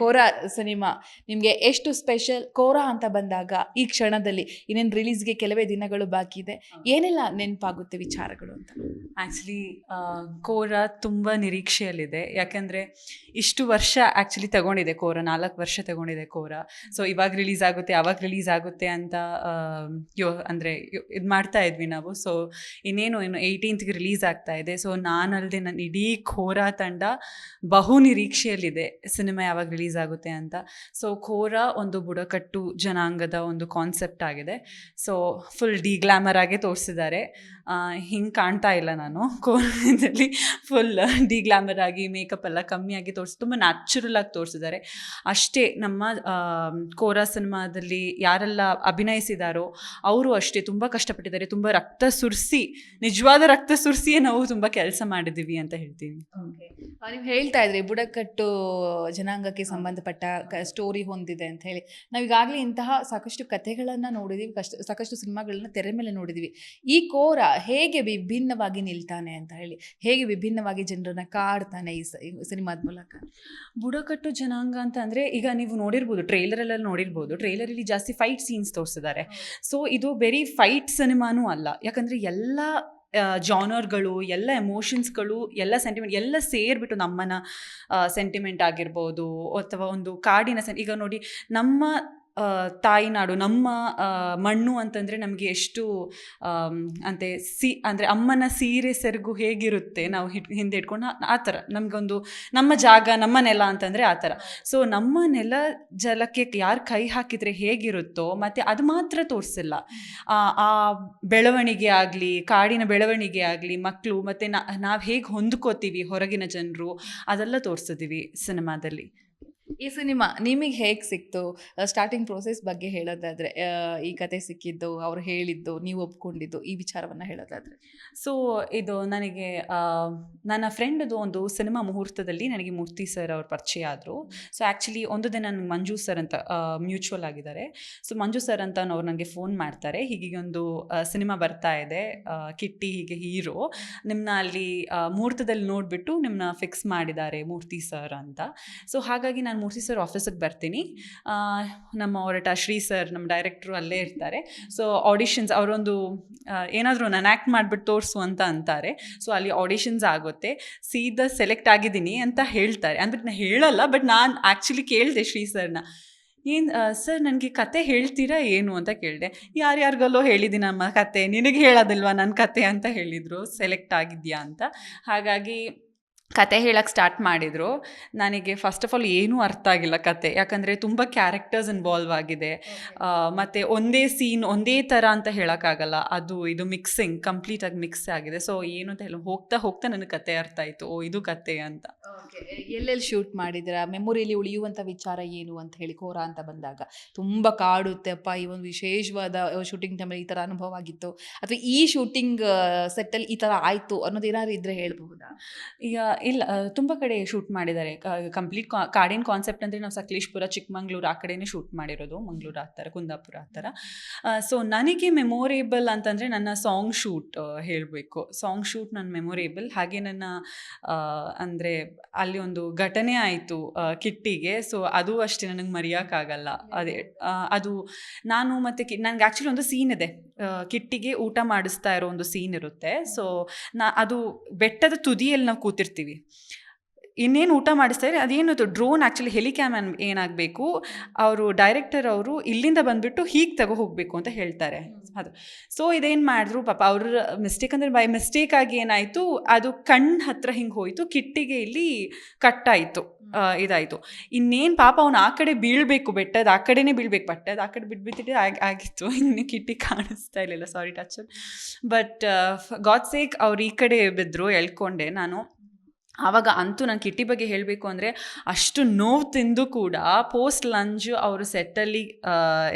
ಕೋರಾ cinema ನಿಮ್ಗೆ ಎಷ್ಟು special ಕೋರಾ ಅಂತ ಬಂದಾಗ ಈ ಕ್ಷಣದಲ್ಲಿ ಇನ್ನೇನು ರಿಲೀಸ್ಗೆ ಕೆಲವೇ ದಿನಗಳು ಬಾಕಿ ಇದೆ. ಏನೆಲ್ಲ ನೆನಪಾಗುತ್ತೆ ವಿಚಾರಗಳು ಅಂತ? ಆ್ಯಕ್ಚುಲಿ ಕೋರಾ ತುಂಬ ನಿರೀಕ್ಷೆಯಲ್ಲಿದೆ. ಯಾಕೆಂದರೆ ಇಷ್ಟು ವರ್ಷ ಆ್ಯಕ್ಚುಲಿ ತಗೊಂಡಿದೆ ಕೋರಾ ನಾಲ್ಕು ವರ್ಷ ತಗೊಂಡಿದೆ ಕೋರಾ. ಸೊ ಇವಾಗ ರಿಲೀಸ್ ಆಗುತ್ತೆ ಅವಾಗ ರಿಲೀಸ್ ಆಗುತ್ತೆ ಅಂತ ಯೋ ಅಂದರೆ ಇದು ಮಾಡ್ತಾ ಇದ್ವಿ ನಾವು. ಸೊ ಇನ್ನೇನು ಇನ್ನು ಏಯ್ಟೀನ್ತ್ಗೆ ರಿಲೀಸ್ ಆಗ್ತಾ ಇದೆ. ಸೊ ನಾನಲ್ಲದೆ ನನ್ನ ಇಡೀ ಕೋರಾ ತಂಡ ಬಹು ನಿರೀಕ್ಷೆಯಲ್ಲಿದೆ ಸಿನಿಮಾ ಯಾವಾಗ ರಿಲೀಸ್ ಆಗುತ್ತೆ ಅಂತ. ಸೊ ಖೋರ ಒಂದು ಬುಡಕಟ್ಟು ಜನಾಂಗದ ಒಂದು ಕಾನ್ಸೆಪ್ಟ್ ಆಗಿದೆ. ಸೊ ಫುಲ್ ಡಿ ಗ್ಲಾಮರ್ ಆಗಿ ತೋರಿಸಿದ್ದಾರೆ. ಹಿಂಗೆ ಕಾಣ್ತಾ ಇಲ್ಲ ನಾನು ಕೋರದಲ್ಲಿ ಫುಲ್ ಡಿ ಗ್ಲಾಮರ್ ಆಗಿ ಮೇಕಪ್ ಎಲ್ಲ ಕಮ್ಮಿಯಾಗಿ ತೋರಿಸಿ, ತುಂಬ ನ್ಯಾಚುರಲ್ ಆಗಿ ತೋರಿಸಿದ್ದಾರೆ. ಅಷ್ಟೇ ನಮ್ಮ ಕೋರ ಸಿನಿಮಾದಲ್ಲಿ ಯಾರೆಲ್ಲ ಅಭಿನಯಿಸಿದಾರೋ ಅವರು ಅಷ್ಟೇ ತುಂಬ ಕಷ್ಟಪಟ್ಟಿದ್ದಾರೆ. ತುಂಬ ರಕ್ತ ಸುರಿಸಿ, ನಿಜವಾದ ರಕ್ತ ಸುರಿಸಿಯೇ ನಾವು ತುಂಬ ಕೆಲಸ ಮಾಡಿದ್ದೀವಿ ಅಂತ ಹೇಳ್ತೀನಿ. ನೀವು ಹೇಳ್ತಾ ಇದ್ರಿ ಬುಡಕಟ್ಟು ಜನಾಂಗಕ್ಕೆ ಸಂಬಂಧಪಟ್ಟ ಸ್ಟೋರಿ ಹೊಂದಿದೆ ಅಂತ ಹೇಳಿ. ನಾವು ಈಗಾಗಲೇ ಇಂತಹ ಸಾಕಷ್ಟು ಕಥೆಗಳನ್ನು ನೋಡಿದೀವಿ ಕಷ್ಟ ಸಾಕಷ್ಟು ಸಿನಿಮಾಗಳನ್ನ ತೆರೆ ಮೇಲೆ ನೋಡಿದೀವಿ. ಈ ಕೋರ ಹೇಗೆ ವಿಭಿನ್ನವಾಗಿ ನಿಲ್ತಾನೆ ಅಂತ ಹೇಳಿ ಹೇಗೆ ವಿಭಿನ್ನವಾಗಿ ಜನರನ್ನ ಕಾಡ್ತಾನೆ ಈ ಸಿನಿಮಾದ ಮೂಲಕ? ಬುಡಕಟ್ಟು ಜನಾಂಗ ಅಂತ ಅಂದರೆ ಈಗ ನೀವು ನೋಡಿರ್ಬೋದು ಟ್ರೈಲರಲ್ಲೆಲ್ಲ ನೋಡಿರ್ಬೋದು ಟ್ರೈಲರಲ್ಲಿ ಜಾಸ್ತಿ ಫೈಟ್ ಸೀನ್ಸ್ ತೋರಿಸಿದ್ದಾರೆ. ಸೊ ಇದು ಬೆರಿ ಫೈಟ್ ಸಿನಿಮಾನೂ ಅಲ್ಲ. ಯಾಕಂದರೆ ಎಲ್ಲ ಜಾನರ್ಗಳು, ಎಲ್ಲ ಎಮೋಷನ್ಸ್ಗಳು, ಎಲ್ಲ ಸೆಂಟಿಮೆಂಟ್ ಎಲ್ಲ ಸೇರಿಬಿಟ್ಟು ನಮ್ಮನ ಸೆಂಟಿಮೆಂಟ್ ಆಗಿರ್ಬೋದು, ಅಥವಾ ಒಂದು ಕಾಡಿನ ಸೆನ್ ಈಗ ನೋಡಿ, ನಮ್ಮ ಆ, ತಾಯಿನಾಡು ನಮ್ಮ ಮಣ್ಣು ಅಂತಂದರೆ ನಮಗೆ ಎಷ್ಟು ಅಂತೆ ಸಿ ಅಂದರೆ ಅಮ್ಮನ ಸೀರೆ ಸೆರಗು ಹೇಗಿರುತ್ತೆ ನಾವು ಹಿಟ್ ಹಿಂದೆ ಇಟ್ಕೊಂಡು ಆ- ಥರ. ನಮಗೊಂದು ನಮ್ಮ ಜಾಗ ನಮ್ಮ ನೆಲ ಅಂತಂದರೆ ಆ ಥರ. ಸೊ ನಮ್ಮ ನೆಲ ಜಲಕ್ಕೆ ಯಾರು ಕೈ ಹಾಕಿದರೆ ಹೇಗಿರುತ್ತೋ ಮತ್ತು ಅದು ಮಾತ್ರ ತೋರಿಸಿಲ್ಲ. ಆ ಆ ಬೆಳವಣಿಗೆ ಆಗಲಿ ಕಾಡಿನ ಬೆಳವಣಿಗೆ ಆಗಲಿ ಮಕ್ಕಳು ಮತ್ತು ನಾವು ಹೇಗೆ ಹೊಂದ್ಕೋತೀವಿ ಹೊರಗಿನ ಜನರು ಅದೆಲ್ಲ ತೋರಿಸಿದ್ದೀವಿ ಸಿನಿಮಾದಲ್ಲಿ. ಈ ಸಿನಿಮಾ ನಿಮಗೆ ಹೇಗೆ ಸಿಕ್ತು? ಸ್ಟಾರ್ಟಿಂಗ್ ಪ್ರೋಸೆಸ್ ಬಗ್ಗೆ ಹೇಳೋದಾದ್ರೆ ಈ ಕತೆ ಸಿಕ್ಕಿದ್ದು, ಅವ್ರು ಹೇಳಿದ್ದು, ನೀವು ಒಪ್ಕೊಂಡಿದ್ದು, ಈ ವಿಚಾರವನ್ನು ಹೇಳೋದಾದ್ರೆ. ಸೊ ಇದು ನನಗೆ ನನ್ನ ಫ್ರೆಂಡ್ದು ಒಂದು ಸಿನಿಮಾ ಮುಹೂರ್ತದಲ್ಲಿ ನನಗೆ ಮೂರ್ತಿ ಸರ್ ಅವ್ರ ಪರಿಚಯ ಆದರು. ಸೊ ಆ್ಯಕ್ಚುಲಿ ಒಂದು ದಿನ ನನಗೆ ಮಂಜು ಸರ್ ಅಂತ ಮ್ಯೂಚುವಲ್ ಆಗಿದ್ದಾರೆ. ಸೊ ಮಂಜು ಸರ್ ಅಂತ ಅವ್ರು ನನಗೆ ಫೋನ್ ಮಾಡ್ತಾರೆ. ಹೀಗೆ ಒಂದು ಸಿನಿಮಾ ಬರ್ತಾ ಇದೆ. ಕಿಟ್ಟಿ ಹೀಗೆ ಹೀರೋ. ನಿಮ್ಮನ್ನ ಅಲ್ಲಿ ಮುಹೂರ್ತದಲ್ಲಿ ನೋಡಿಬಿಟ್ಟು ನಿಮ್ಮನ್ನ ಫಿಕ್ಸ್ ಮಾಡಿದ್ದಾರೆ ಮೂರ್ತಿ ಸರ್ ಅಂತ. ಸೊ ಹಾಗಾಗಿ ನಾನು ಮೂರ್ತಿ ಸರ್ ಆಫೀಸಿಗೆ ಬರ್ತೀನಿ. ನಮ್ಮ ಹೊರಟ ಶ್ರೀ ಸರ್ ನಮ್ಮ ಡೈರೆಕ್ಟ್ರು ಅಲ್ಲೇ ಇರ್ತಾರೆ. ಸೊ ಆಡಿಷನ್ಸ್ ಅವರೊಂದು ಏನಾದರೂ ನಾನು ಆ್ಯಕ್ಟ್ ಮಾಡಿಬಿಟ್ಟು ತೋರಿಸು ಅಂತ ಅಂತಾರೆ. ಸೊ ಅಲ್ಲಿ ಆಡಿಷನ್ಸ್ ಆಗುತ್ತೆ. ಸೀದಾ ಸೆಲೆಕ್ಟ್ ಆಗಿದ್ದೀನಿ ಅಂತ ಹೇಳ್ತಾರೆ. ಅಂದ್ಬಿಟ್ಟು ನಾನು ಹೇಳಲ್ಲ ಬಟ್ ನಾನು ಆ್ಯಕ್ಚುಲಿ ಕೇಳಿದೆ ಶ್ರೀ ಸರ್ನ ಏನು ಸರ್ ನನಗೆ ಕತೆ ಹೇಳ್ತೀರಾ ಏನು ಅಂತ ಕೇಳಿದೆ. ಯಾರ್ಯಾರಿಗಲ್ಲೋ ಹೇಳಿದ್ದೀನಿ ನಮ್ಮ ಕತೆ. ನಿನಗೆ ಹೇಳೋದಿಲ್ವಾ ನನ್ನ ಕತೆ ಅಂತ ಹೇಳಿದರು. ಸೆಲೆಕ್ಟ್ ಆಗಿದ್ಯಾ ಅಂತ. ಹಾಗಾಗಿ ಕತೆ ಹೇಳಕ್ಕೆ ಸ್ಟಾರ್ಟ್ ಮಾಡಿದರು. ನನಗೆ ಫಸ್ಟ್ ಆಫ್ ಆಲ್ ಏನೂ ಅರ್ಥ ಆಗಿಲ್ಲ ಕತೆ. ಯಾಕಂದರೆ ತುಂಬ ಕ್ಯಾರೆಕ್ಟರ್ಸ್ ಇನ್ವಾಲ್ವ್ ಆಗಿದೆ. ಮತ್ತು ಒಂದೇ ಸೀನ್ ಒಂದೇ ಥರ ಅಂತ ಹೇಳೋಕ್ಕಾಗಲ್ಲ. ಅದು ಇದು ಮಿಕ್ಸಿಂಗ್ ಕಂಪ್ಲೀಟಾಗಿ ಮಿಕ್ಸ್ ಆಗಿದೆ. ಸೊ ಏನು ಅಂತ ಹೇಳಿ ಹೋಗ್ತಾ ಹೋಗ್ತಾ ನನಗೆ ಕತೆ ಅರ್ಥ ಆಯಿತು. ಓ ಇದು ಕತೆ ಅಂತ. ಎಲ್ಲೆಲ್ಲಿ ಶೂಟ್ ಮಾಡಿದ್ರ ಮೆಮೊರಿಯಲ್ಲಿ ಉಳಿಯುವಂತ ವಿಚಾರ ಏನು ಅಂತ ಹೇಳಿ ಕೋರ ಅಂತ ಬಂದಾಗ. ತುಂಬಾ ಕಾಡುತ್ತೆಪ್ಪ, ಈ ಒಂದು ವಿಶೇಷವಾದ ಶೂಟಿಂಗ್ ಟೈಮಲ್ಲಿ ಈ ತರ ಅನುಭವ ಆಗಿತ್ತು. ಅಥವಾ ಈ ಶೂಟಿಂಗ್ ಸೆಟ್ಟಲ್ಲಿ ಈ ತರ ಆಯಿತು ಅನ್ನೋದು ಏನಾದ್ರು ಇದ್ರೆ ಹೇಳಬಹುದಾ? ಈಗ, ಇಲ್ಲ ತುಂಬ ಕಡೆ ಶೂಟ್ ಮಾಡಿದ್ದಾರೆ. ಕಂಪ್ಲೀಟ್ ಕಾಡಿನ ಕಾನ್ಸೆಪ್ಟ್ ಅಂದರೆ ನಾವು ಸಕಲೇಶ್ಪುರ, ಚಿಕ್ಕಮಂಗ್ಳೂರು ಆ ಕಡೆನೇ ಶೂಟ್ ಮಾಡಿರೋದು. ಮಂಗಳೂರು ಆ ಥರ, ಕುಂದಾಪುರ ಆ ಥರ. ಸೊ ನನಗೆ ಮೆಮೊರೇಬಲ್ ಅಂತಂದರೆ ನನ್ನ ಸಾಂಗ್ ಶೂಟ್ ಹೇಳಬೇಕು. ಸಾಂಗ್ ಶೂಟ್ ನನ್ನ ಮೆಮೊರೇಬಲ್. ಹಾಗೆ ನನ್ನ ಅಂದರೆ ಅಲ್ಲಿ ಒಂದು ಘಟನೆ ಆಯಿತು ಕಿಟ್ಟಿಗೆ. ಸೊ ಅದು ಅಷ್ಟೇ ನನಗೆ ಮರೆಯೋಕ್ಕಾಗಲ್ಲ. ಅದೇ ಅದು ನಾನು ಮತ್ತು ಕಿ, ನನಗೆ ಆ್ಯಕ್ಚುಲಿ ಒಂದು ಸೀನ್ ಇದೆ. ಕಿಟ್ಟಿಗೆ ಊಟ ಮಾಡಿಸ್ತಾ ಇರೋ ಒಂದು ಸೀನ್ ಇರುತ್ತೆ. ಸೊ ನಾ, ಅದು ಬೆಟ್ಟದ ತುದಿಯಲ್ಲಿ ನಾವು ಕೂತಿರ್ತೀವಿ. ಇನ್ನೇನು ಊಟ ಮಾಡಿಸ್ತಾರೆ ಅದೇನು ಡ್ರೋನ್ ಆ್ಯಕ್ಚುಲಿ ಹೆಲಿಕ್ಯಾಮನ್ ಏನಾಗಬೇಕು? ಅವರು ಡೈರೆಕ್ಟರ್ ಅವರು ಇಲ್ಲಿಂದ ಬಂದುಬಿಟ್ಟು ಹೀಗೆ ತಗೋ ಹೋಗಬೇಕು ಅಂತ ಹೇಳ್ತಾರೆ. ಅದು. ಸೊ ಇದೇನು ಮಾಡಿದ್ರು? ಪಾಪ ಅವ್ರ ಮಿಸ್ಟೇಕ್ ಅಂದರೆ ಬೈ ಮಿಸ್ಟೇಕ್ ಆಗಿ ಏನಾಯಿತು? ಅದು ಕಣ್ಣು ಹತ್ರ ಹಿಂಗೆ ಹೋಯಿತು. ಕಿಟ್ಟಿಗೆ ಇಲ್ಲಿ ಕಟ್ಟಾಯಿತು. ಇದಾಯಿತು. ಇನ್ನೇನು ಪಾಪ ಅವ್ನು ಆ ಕಡೆ ಬೀಳಬೇಕು ಬೆಟ್ಟದ ಆ ಕಡೆನೇ ಬೀಳ್ಬೇಕು. ಬಟ್ಟದ ಆ ಕಡೆ ಬಿಟ್ಬಿಟ್ಟಿದ್ರೆ ಆಗಿ ಆಗಿತ್ತು. ಇನ್ನು ಕಿಟ್ಟಿ ಕಾಣಿಸ್ತಾ ಇರಲಿಲ್ಲ. Sorry touch but god sake ಅವ್ರು ಈ ಕಡೆ ಬಿದ್ದರು ಎಳ್ಕೊಂಡೆ ನಾನು. ಆವಾಗ ಅಂತೂ ನಾನು ಕಿಟ್ಟಿ ಬಗ್ಗೆ ಹೇಳಬೇಕು ಅಂದರೆ ಅಷ್ಟು ನೋವು ತಿಂದು ಕೂಡ ಪೋಸ್ಟ್ ಲಂಚ್ ಅವರು ಸೆಟ್ಟಲ್ಲಿ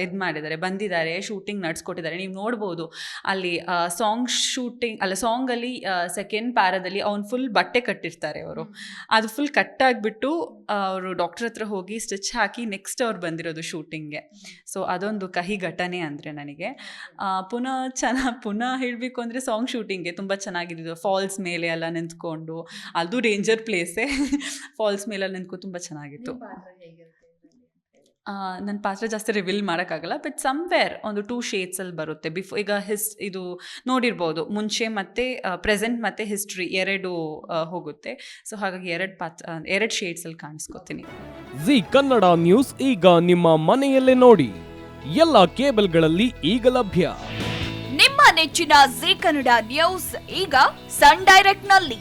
ಇದು ಮಾಡಿದ್ದಾರೆ ಬಂದಿದ್ದಾರೆ ಶೂಟಿಂಗ್ ನಡೆಸ್ಕೊಟ್ಟಿದ್ದಾರೆ. ನೀವು ನೋಡ್ಬೋದು ಅಲ್ಲಿ ಸಾಂಗ್ ಶೂಟಿಂಗ್ ಅಲ್ಲ ಸಾಂಗಲ್ಲಿ ಸೆಕೆಂಡ್ ಪ್ಯಾರದಲ್ಲಿ ಅವ್ನು ಫುಲ್ ಬಟ್ಟೆ ಕಟ್ಟಿರ್ತಾರೆ ಅವರು. ಅದು ಫುಲ್ ಕಟ್ಟಾಗಿಬಿಟ್ಟು ಅವರು ಡಾಕ್ಟರ್ ಹತ್ರ ಹೋಗಿ ಸ್ಟಿಚ್ ಹಾಕಿ ನೆಕ್ಸ್ಟ್ ಅವ್ರು ಬಂದಿರೋದು ಶೂಟಿಂಗ್ಗೆ ಸೊ ಅದೊಂದು ಕಹಿ ಘಟನೆ ಅಂದರೆ ನನಗೆ. ಪುನಃ ಚೆನ್ನಾಗಿ ಪುನಃ ಹೇಳಬೇಕು ಅಂದರೆ ಸಾಂಗ್ ಶೂಟಿಂಗ್ಗೆ ತುಂಬ ಚೆನ್ನಾಗಿದ್ದು ಫಾಲ್ಸ್ ಮೇಲೆ ಎಲ್ಲ ನಿಂತ್ಕೊಂಡು ಅದು ಡೇಂಜರ್ ಪ್ಲೇಸೇ ಫಾಲ್ಸ್ ಮೇಲೆ ನಿಂತ್ಕೊ ತುಂಬ ಚೆನ್ನಾಗಿತ್ತು. ನನ್ನ ಪಾತ್ರ ಜಾಸ್ತಿ ರಿವೀಲ್ ಮಾಡೋಕ್ಕಾಗಲ್ಲ ಬಟ್ ಸಮ್ವೇರ್ ಒಂದು ಟೂ ಶೇಡ್ಸಲ್ಲಿ ಬರುತ್ತೆ. ಬಿಫೋ ಈಗ ಹಿಸ್ ಇದು ನೋಡಿರ್ಬೋದು ಮುಂಚೆ ಮತ್ತು ಪ್ರೆಸೆಂಟ್ ಮತ್ತು ಹಿಸ್ಟ್ರಿ ಎರಡು ಹೋಗುತ್ತೆ. ಸೊ ಹಾಗಾಗಿ ಎರಡು ಪಾತ್ರ ಎರಡು ಶೇಡ್ಸಲ್ಲಿ ಕಾಣಿಸ್ಕೊತೀನಿ. ಜಿ ಕನ್ನಡ ನ್ಯೂಸ್ ಈಗ ನಿಮ್ಮ ಮನೆಯಲ್ಲೇ ನೋಡಿ. ಎಲ್ಲ ಕೇಬಲ್ಗಳಲ್ಲಿ ಈಗ ಲಭ್ಯ. ನಿಮ್ಮ ನೆಚ್ಚಿನ ಜಿ ಕನ್ನಡ ನ್ಯೂಸ್ ಈಗ ಸನ್ ಡೈರೆಕ್ಟ್ನಲ್ಲಿ